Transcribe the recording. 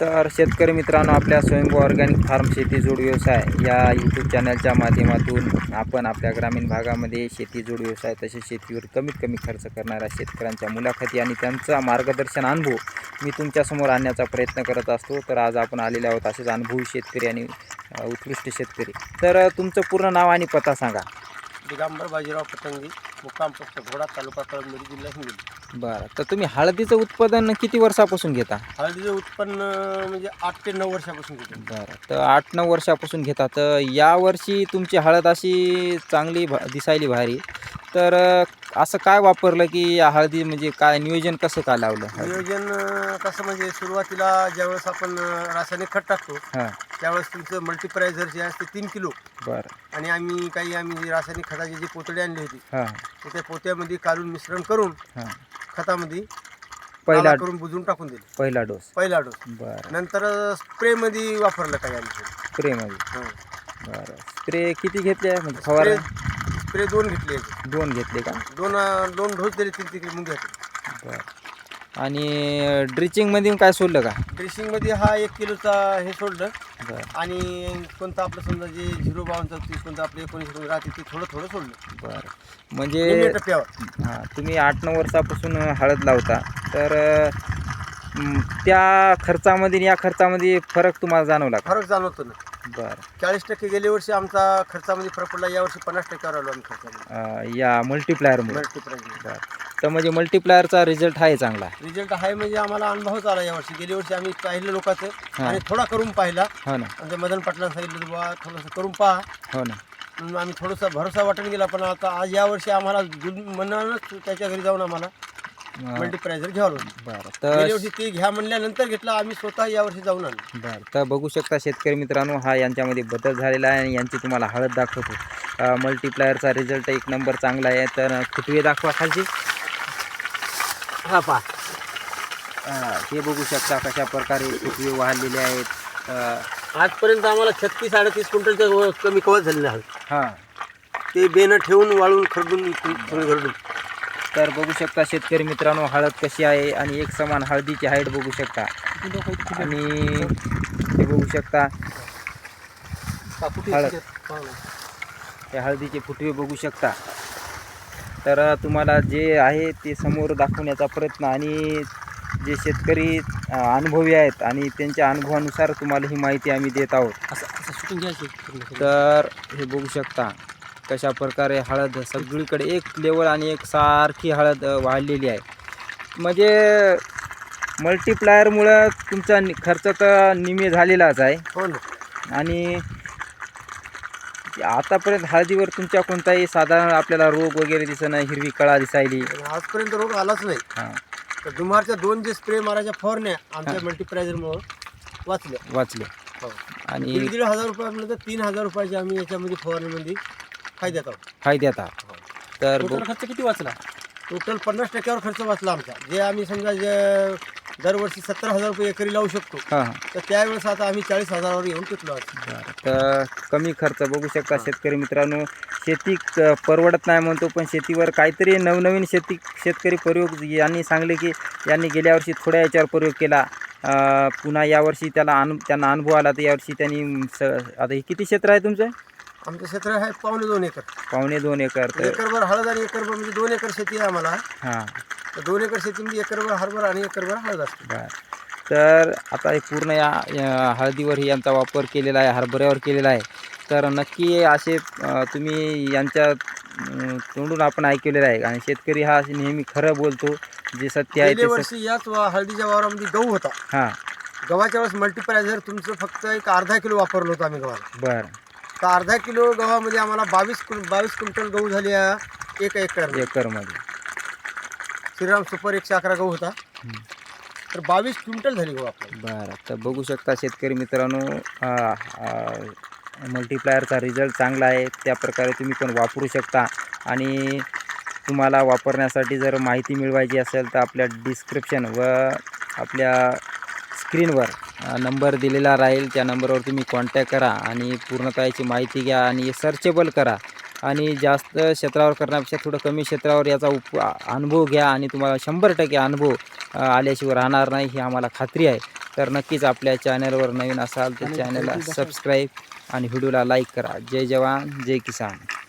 तर शेतकरी मित्रांनो आपल्या स्वयंभू ऑर्गॅनिक फार्म शेती जोड व्यवसाय या यूट्यूब चॅनलच्या माध्यमातून आपण आपल्या ग्रामीण भागामध्ये शेती जोड व्यवसाय तसेच शेतीवर कमीत कमी खर्च करणाऱ्या शेतकऱ्यांच्या मुलाखती आणि त्यांचा मार्गदर्शन अनुभव मी तुमच्यासमोर आणण्याचा प्रयत्न करत असतो. तर आज आपण आलेले आहोत असेच अनुभवी शेतकरी आणि उत्कृष्ट शेतकरी. तर तुमचं पूर्ण नाव आणि पत्ता सांगा. दिगंबर बाजीराव पतंगी मुक्काम पोस्ट घोडा तालुका कळमनुरी जिल्हा हिंगोली. बरं तर तुम्ही हळदीचं उत्पादन किती वर्षापासून घेता? हळदीचं उत्पन्न म्हणजे आठ ते नऊ वर्षापासून घेतो. बरं तर आठ नऊ वर्षापासून घेता. तर यावर्षी तुमची हळद अशी चांगली भा दिसायली भारी. तर अ, असं काय वापरलं की या हळदी म्हणजे काय नियोजन कसं काय लावलं? नियोजन अं, कसं म्हणजे सुरुवातीला ज्यावेळेस आपण अं, रासायनिक खत टाकतो हां. त्यावेळेस तुमचं मल्टीप्रायझर जे असते तीन किलो. बरं. आणि आम्ही काही आम्ही रासायनिक खताची जी पोतडी आणली होती हां. तर त्या पोत्यामध्ये काढून मिश्रण करून हां. खतामध्ये पहिला नाला करून बुजून टाकून दिले. पहिला डोस. पहिला डोस. बरं. नंतर स्प्रेमध्ये वापरलं काही आम्ही. स्प्रेमध्ये. हं. बरं. स्प्रे किती घेतले म्हणजे फवारा स्प्रे दोन घेतले. याचे. दोन घेतले का? दोन अं, दोन डोस दिले तीन तिकडे मुंग्याचे बरं. आणि ड्रिचिंगमध्ये काय सोडलं का? ड्रेसिंगमध्ये हा एक किलोचा हे सोडलं. बरं. आणि कोणतं आपलं समजा जे झिरो बावनचं ते कोणतं आपलं एकोणीस रुपये राहते ते थोडं थोडं सोडलं. बरं. म्हणजे निम्म्या टप्प्यावर हां तुम्ही आठ नऊ वर्षापासून हळद लावता. तर अं, त्या खर्चामध्ये आणि या खर्चामध्ये फरक तुम्हाला जाणवला का? फरक जाणवतो ना. बरं. चाळीस टक्के गेल्या वर्षी आमचा खर्चामध्ये फरक पडला. यावर्षी पन्नास टक्क्यावर आलो आम्ही खर्चामध्ये. अं, या मल्टीप्लायरमुळे मल्टीप्राईजमध्ये बरं. तर म्हणजे मल्टीप्लायरचा रिझल्ट आहे चांगला. रिझल्ट आहे म्हणजे आम्हाला अनुभवच आला यावर्षी गेल्या वर्षी आम्ही पाहिलं लोकांचं. आणि थोडा करून पाहिला. हो ना. ते मदन पाटलांना सांगितलं बुवा थोडंसं करून पहा. हो ना. म्हणून आम्ही थोडंसं भरोसा वाटून गेला पण आता आज यावर्षी आम्हाला जुन मनानच त्याच्या घरी जाऊन आम्हाला मल्टीप्रायझर घ्यावं लागलं. बरं गेल्या तर वर्षी ते घ्या म्हणल्यानंतर घेतलं आम्ही स्वतः यावर्षी जाऊन आलो. बरं तर बघू शकता शेतकरी मित्रांनो हा यांच्यामध्ये बदल झालेला आहे आणि यांची तुम्हाला हळद दाखवतो. मल्टीप्लायरचा रिझल्ट एक नंबर चांगला आहे तर फुटवे दाखवा खालची? हा हे बघू शकता कशा प्रकारे फुटवे वाढलेले आहेत. आजपर्यंत आम्हाला छत्तीस अडतीस क्विंटलच्या कमी कवच झालेलं आहे हां. ते बेनं ठेवून वाळून खरडून खरडून तर बघू शकता शेतकरी मित्रांनो हळद कशी आहे आणि एक समान हळदीची हाईट बघू शकता. आणि हे बघू शकता हळद. हे हळदीचे फुटवे बघू शकता. तर तुम्हाला जे आहे ते समोर दाखवण्याचा प्रयत्न आणि जे शेतकरी अनुभवी आहेत आणि त्यांच्या अनुभवानुसार तुम्हाला ही माहिती आम्ही देत आहोत. तर हे बघू शकता कशा प्रकारे हळद सगळीकडे एक लेवल आणि एक सारखी हळद वाढलेली आहे. म्हणजे मल्टीप्लायरमुळं तुमचा खर्च तर निमे झालेलाच आहे. हो आणि आतापर्यंत हळदीवर तुमच्या कोणताही साधारण आपल्याला रोग वगैरे दिसणं हिरवी कळा दिसायली. आजपर्यंत रोग आलाच नाही. हां. तर दुमारच्या दोन जे स्प्रे मारायच्या फवारण्या आमच्या मल्टीप्रायझरमुळं वाचल्या. वाचले हो. आणि दीड दीड हजार रुपयापर्यंत तर तीन हजार रुपयाचे आम्ही याच्यामध्ये फवारणीमध्ये फायद्यात आहोत. फायद्यात आहात. तर बघ- खर्च किती वाचला? टोटल पन्नास टक्क्यावर खर्च वाचला आमचा. जे आम्ही समजा जे दरवर्षी सत्तर हजार रुपये एकरी लावू शकतो. हां. हां तर त्यावेळेस आता आम्ही चाळीस हजारावर येऊन टिकलो आहोत बरं तर कमी खर्च बघू शकता शेतकरी मित्रांनो. शेती क- परवडत नाही म्हणतो पण शेतीवर काहीतरी नवनवीन शेती शेतकरी प्रयोग यांनी सांगले की यांनी गेल्या वर्षी थोड्या याच्यावर प्रयोग केला. अं, पुन्हा यावर्षी त्याला अनु त्यांना अनुभव आला तर यावर्षी त्यांनी स आता हे किती क्षेत्र आहे तुमचं? आमचं क्षेत्र आहे पावणे दोन एकर. पावणे दोन एकर तर एकरभर हळद आणि एकरभर म्हणजे दोन एकर शेती आहे आम्हाला. हां. दोन एकर शेतीमध्ये एकरभर हरभरा आणि एकरभर हळद असते. बर. तर आता हे पूर्ण या या हळदीवर ही यांचा वापर केलेला आहे हरभऱ्यावर केलेला आहे. तर नक्की असे अ, तुम्ही यांच्या अं, तोंडून आपण ऐकलेलं आहे. आणि शेतकरी हा नेहमी खरं बोलतो जे सत्य आहे गेल्या ते सत्य वर्षी याच वा- हळदीच्या वावरामध्ये गहू होता. हां. गव्हाच्या वेळेस मल्टीप्रायझर तुमचं फक्त एक अर्धा किलो वापरलं होतं आम्ही गव्हाला. बरं. तर अर्धा किलो गव्हामध्ये आम्हाला बावीस बावीस क्विंटल गहू झाले एक एकर एकरमध्ये. श्रीराम सुपर एकशे अकरा गहू होता. तर बावीस क्विंटल झाली गहू आपल्याला बरं तर बघू शकता शेतकरी मित्रांनो मल्टीप्लायरचा रिझल्ट चांगला आहे. त्या प्रकारे तुम्ही पण वापरू शकता. आणि तुम्हाला वापरण्यासाठी जर माहिती मिळवायची असेल तर आपल्या डिस्क्रिप्शन व आपल्या स्क्रीनवर नंबर दिलेला राहील. त्या नंबरवर तुम्ही कॉन्टॅक्ट करा आणि पूर्णतः याची माहिती घ्या आणि सर्चेबल करा. आणि जास्त क्षेत्रावर करण्यापेक्षा थोडं कमी क्षेत्रावर याचा उप अनुभव घ्या आणि तुम्हाला शंभर टक्के अनुभव आल्याशिवाय राहणार नाही ही आम्हाला खात्री आहे. तर नक्कीच आपल्या चॅनलवर नवीन असाल तर चॅनलला सबस्क्राईब आणि व्हिडिओला लाईक करा. जय जवान जय किसान.